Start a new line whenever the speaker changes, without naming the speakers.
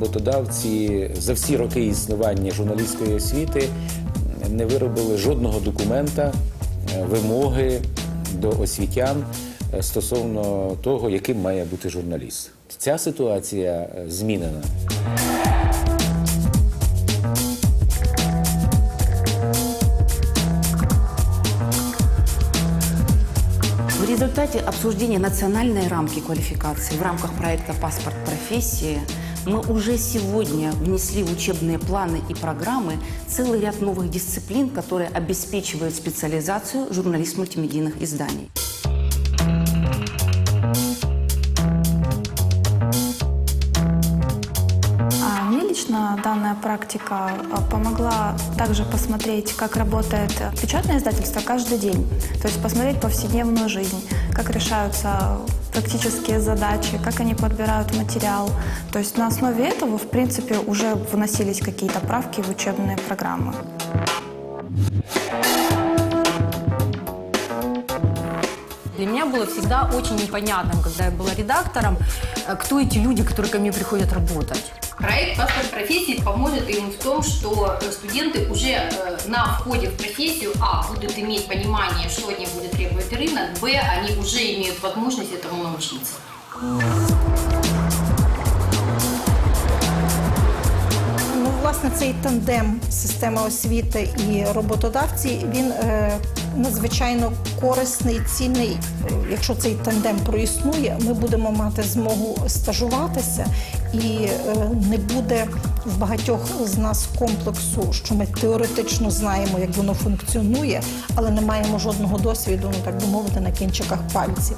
роботодавці за всі роки існування журналістської освіти не виробили жодного документа, е, вимоги до освітян е, стосовно того, яким має бути журналіст. Ця ситуація е, змінена.
В результате обсуждения национальной рамки квалификации в рамках проекта «Паспорт профессии» мы уже сегодня внесли в учебные планы и программы целый ряд новых дисциплин, которые обеспечивают специализацию журналист мультимедийных изданий.
Лично данная практика а, помогла также посмотреть, как работает печатное издательство каждый день. То есть посмотреть повседневную жизнь, как решаются практические задачи, как они подбирают материал. То есть на основе этого, в принципе, уже вносились какие-то правки в учебные программы.
Для меня было всегда очень непонятным, когда я была редактором, э, кто эти люди, которые ко мне приходят работать.
Проект «Паспорт профессии» поможет им в том, что э, студенты уже э, на входе в профессию, а, будут иметь понимание, что от них будет требовать рынок, б, они уже имеют возможность этому научиться.
Ну, власне, цей тандем системи освіти і роботодавці він е, надзвичайно корисний, цінний. Якщо цей тандем проіснує, ми будемо мати змогу стажуватися, і е, не буде в багатьох з нас комплексу, що ми теоретично знаємо, як воно функціонує, але не маємо жодного досвіду, ну так би мовити, на кінчиках пальців.